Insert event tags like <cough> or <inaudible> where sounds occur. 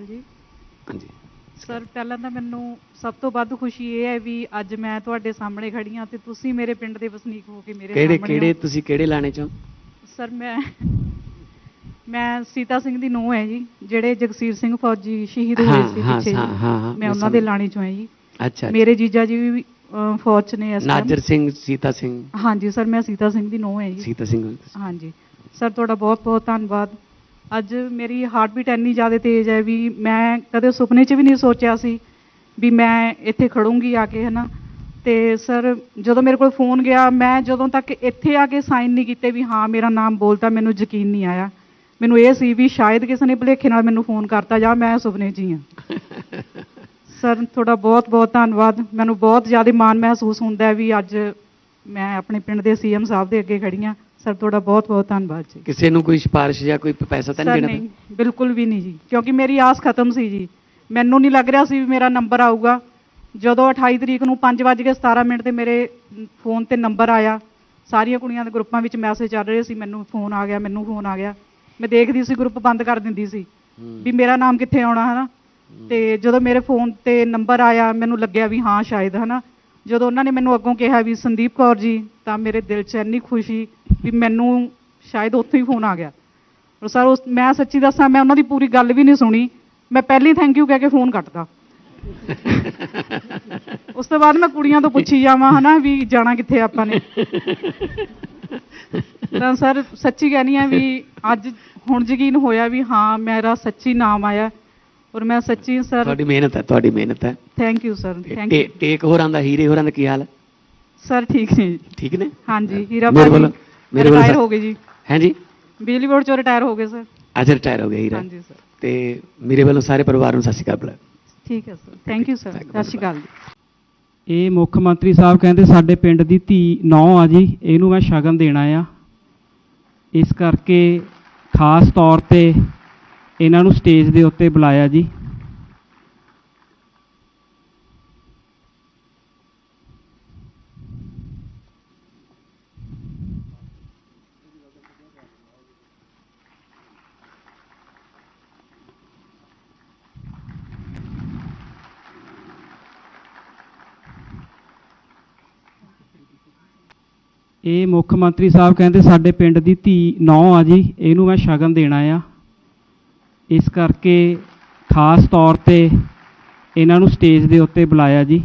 ਅਕਾਲ ਜੀ ਹਾਂਜੀ। ਸਰ ਪਹਿਲਾਂ ਤਾਂ ਮੈਨੂੰ ਸਭ ਤੋਂ ਵੱਧ ਖੁਸ਼ੀ ਇਹ ਹੈ ਵੀ ਅੱਜ ਮੈਂ ਤੁਹਾਡੇ ਸਾਹਮਣੇ ਖੜੀ ਹਾਂ ਤੇ ਤੁਸੀਂ ਮੇਰੇ ਪਿੰਡ ਦੇ ਵਸਨੀਕ ਹੋ ਕੇ ਮੇਰੇ ਕਿਹੜੇ ਸਾਹਮਣੇ ਕਿਹੜੇ। ਤੁਸੀਂ ਕਿਹੜੇ ਲਾਣੇ ਚੋਂ ਸਰ ਮੈਂ ਮੈਂ ਸੀਤਾ ਸਿੰਘ ਦੀ ਨੂੰਹ ਹੈ ਜੀ ਜਿਹੜੇ ਜਗਸੀਰ ਸਿੰਘ ਫੌਜੀ ਸ਼ਹੀਦ ਹੋਏ ਸੀ ਪਿੱਛੇ ਹਾਂ, ਜੀ। ਹਾਂ, ਹਾਂ, ਮੈਂ ਉਹਨਾਂ ਦੇ ਲਾਣੇ ਚੋਂ ਹਾਂ ਜੀ। ਅੱਛਾ ਮੇਰੇ ਜੀਜਾ ਜੀ ਵੀ ਫੌਜ 'ਚ ਨੇ ਇਸ। ਨਾਜਰ ਸਿੰਘ ਸੀਤਾ ਸਿੰਘ। ਹਾਂਜੀ ਸਰ ਮੈਂ ਸੀਤਾ ਸਿੰਘ ਦੀ ਨੂੰਹ ਹੈ ਜੀ। ਸੀਤਾ ਸਿੰਘ ਹਾਂਜੀ। ਸਰ ਤੁਹਾਡਾ ਬਹੁਤ ਬਹੁਤ ਧੰਨਵਾਦ। ਅੱਜ ਮੇਰੀ ਹਾਰਟ ਬੀਟ ਇੰਨੀ ਜ਼ਿਆਦਾ ਤੇਜ਼ ਹੈ ਵੀ ਮੈਂ ਕਦੇ ਸੁਪਨੇ 'ਚ ਵੀ ਨਹੀਂ ਸੋਚਿਆ ਸੀ ਵੀ ਮੈਂ ਇੱਥੇ ਖੜੂੰਗੀ ਆ ਕੇ ਹਨਾ? ਤੇ ਸਰ ਜਦੋਂ ਮੇਰੇ ਕੋਲ ਫੋਨ ਗਿਆ ਮੈਂ ਜਦੋਂ ਤੱਕ ਇੱਥੇ ਆ ਕੇ ਸਾਈਨ ਨਹੀਂ ਕੀਤੇ ਵੀ ਹਾਂ ਮੇਰਾ ਨਾਮ ਬੋਲਤਾ ਮੈਨੂੰ ਯਕੀਨ ਨਹੀਂ ਆਇਆ। ਮੈਨੂੰ ਇਹ ਸੀ ਵੀ ਸ਼ਾਇਦ ਕਿਸੇ ਨੇ ਭੁਲੇਖੇ ਨਾਲ ਮੈਨੂੰ ਫੋਨ ਕਰਤਾ ਜਾਂ ਮੈਂ ਸੁਪਨੇ 'ਚ ਹੀ ਹਾਂ। <laughs> ਸਰ ਤੁਹਾਡਾ ਬਹੁਤ ਬਹੁਤ ਧੰਨਵਾਦ। ਮੈਨੂੰ ਬਹੁਤ ਜ਼ਿਆਦਾ ਮਾਣ ਮਹਿਸੂਸ ਹੁੰਦਾ ਵੀ ਅੱਜ ਮੈਂ ਆਪਣੇ ਪਿੰਡ ਦੇ ਸੀਐਮ ਸਾਹਿਬ ਦੇ ਅੱਗੇ ਖੜੀ ਹਾਂ। ਸਰ ਤੁਹਾਡਾ ਬਹੁਤ ਬਹੁਤ ਧੰਨਵਾਦ ਜੀ। ਕਿਸੇ ਨੂੰ ਕੋਈ ਸਿਫਾਰਿਸ਼ ਜਾਂ ਕੋਈ ਪੈਸਾ ਤਾਂ ਨਹੀਂ ਨਹੀਂ ਦੇਣਾ ਬਿਲਕੁਲ ਵੀ ਨਹੀਂ ਜੀ। ਕਿਉਂਕਿ ਮੇਰੀ ਆਸ ਖਤਮ ਸੀ ਜੀ। ਮੈਨੂੰ ਨਹੀਂ ਲੱਗ ਰਿਹਾ ਸੀ ਵੀ ਮੇਰਾ ਨੰਬਰ ਆਊਗਾ। ਜਦੋਂ 28 ਤਰੀਕ ਨੂੰ 5:17 ਮਿੰਟ ਤੇ ਮੇਰੇ ਫੋਨ ਤੇ ਨੰਬਰ ਆਇਆ ਸਾਰੀਆਂ ਕੁੜੀਆਂ ਦੇ ਗਰੁੱਪਾਂ ਵਿੱਚ ਮੈਸੇਜ ਚੱਲ ਰਹੇ ਸੀ ਮੈਨੂੰ ਫੋਨ ਆ ਗਿਆ ਮੈਨੂੰ ਫੋਨ ਆ ਗਿਆ। ਮੈਂ ਦੇਖਦੀ ਸੀ ਗਰੁੱਪ ਬੰਦ ਕਰ ਦਿੰਦੀ ਸੀ। ਵੀ ਮੇਰਾ ਨਾਮ ਕਿੱਥੇ ਆਉਣਾ ਹਨਾ? ਤੇ ਜਦੋਂ ਮੇਰੇ ਫੋਨ ਤੇ ਨੰਬਰ ਆਇਆ ਮੈਨੂੰ ਲੱਗਿਆ ਵੀ ਹਾਂ ਸ਼ਾਇਦ ਹਨਾ? ਜਦੋਂ ਉਹਨਾਂ ਨੇ ਮੈਨੂੰ ਅੱਗੋਂ ਕਿਹਾ ਵੀ ਸੰਦੀਪ ਕੌਰ ਜੀ ਤਾਂ ਮੇਰੇ ਦਿਲ 'ਚ ਇੰਨੀ ਖੁਸ਼ੀ ਵੀ ਮੈਨੂੰ ਸ਼ਾਇਦ ਉੱਥੋਂ ਹੀ ਫੋਨ ਆ ਗਿਆ। ਔਰ ਸਰ ਉਸ ਮੈਂ ਸੱਚੀ ਦੱਸਾਂ ਮੈਂ ਉਹਨਾਂ ਦੀ ਪੂਰੀ ਗੱਲ ਵੀ ਨਹੀਂ ਸੁਣੀ। ਮੈਂ ਪਹਿਲੀ ਥੈਂਕ ਯੂ ਕਹਿ ਕੇ ਫੋਨ ਕੱਟਦਾ ਉਸ ਤੋਂ ਬਾਅਦ ਮੈਂ ਕੁੜੀਆਂ ਤੋਂ ਪੁੱਛੀ ਜਾਵਾਂ ਹਨਾ ਵੀ ਜਾਣਾ ਕਿੱਥੇ ਆਪਾਂ ਨੇ। ਤਾਂ ਸਰ ਸੱਚੀ ਕਹਿਣੀ ਆ ਵੀ ਅੱਜ ਹੁਣ ਯਕੀਨ ਹੋਇਆ ਵੀ ਹਾਂ ਮੇਰਾ ਸੱਚੀ ਨਾਮ ਆਇਆ। ਔਰ ਮੈਂ ਸੱਚੀ ਸਰ ਤੁਹਾਡੀ ਮਿਹਨਤ ਹੈ ਤੁਹਾਡੀ ਮਿਹਨਤ ਹੈ। Thank you sir thank you ਟੇਕ ਹੋਰਾਂ ਦਾ ਹੀਰੇ ਹੋਰਾਂ ਦਾ ਕੀ ਹਾਲ ਹੈ? ਸਰ ਠੀਕ ਨੇ। ਜੀ। ਠੀਕ ਨੇ? ਹਾਂਜੀ ਹੀਰਾ ਭਾਜੀ। ਮੇਰੇ ਰਿਟਾਇਰ ਹੋ ਗਏ ਜੀ। ਹੈ ਜੀ? ਬਿਜਲੀ ਬੋਰਡ ਚੋਂ ਰਿਟਾਇਰ ਹੋ ਗਏ ਸਰ ਅੱਜ ਰਿਟਾਇਰ ਹੋ ਗਏ ਹੀਰਾ। ਹਾਂਜੀ ਸਰ ਤੇ ਮੇਰੇ ਵੱਲੋਂ ਸਾਰੇ ਪਰਿਵਾਰ ਨੂੰ ਸਤਿ ਸ਼੍ਰੀ ਅਕਾਲ। ਬੁਲਾ ਠੀਕ ਹੈ ਸਰ ਥੈਂਕ ਯੂ ਸਰ ਸਤਿ ਸ਼੍ਰੀ ਅਕਾਲ ਜੀ। ਇਹ ਮੁੱਖ ਮੰਤਰੀ ਸਾਹਿਬ ਕਹਿੰਦੇ ਸਾਡੇ ਪਿੰਡ ਦੀ ਧੀ ਨੌ ਆ ਜੀ ਇਹਨੂੰ ਮੈਂ ਸ਼ਗਨ ਦੇਣਾ ਆ। ਇਸ ਕਰਕੇ ਖਾਸ ਤੌਰ ਤੇ ਇਹਨਾਂ ਨੂੰ ਸਟੇਜ ਦੇ ਉੱਤੇ ਬੁਲਾਇਆ ਜੀ। ਇਹ ਮੁੱਖ ਮੰਤਰੀ ਸਾਹਿਬ ਕਹਿੰਦੇ ਸਾਡੇ ਪਿੰਡ ਦੀ ਧੀ ਨੌ ਆ ਜੀ, ਇਹਨੂੰ ਮੈਂ ਸ਼ਗਨ ਦੇਣਾ ਆ। ਇਸ ਕਰਕੇ ਖਾਸ ਤੌਰ ਤੇ ਇਹਨਾਂ ਨੂੰ ਸਟੇਜ ਦੇ ਉੱਤੇ ਬੁਲਾਇਆ ਜੀ।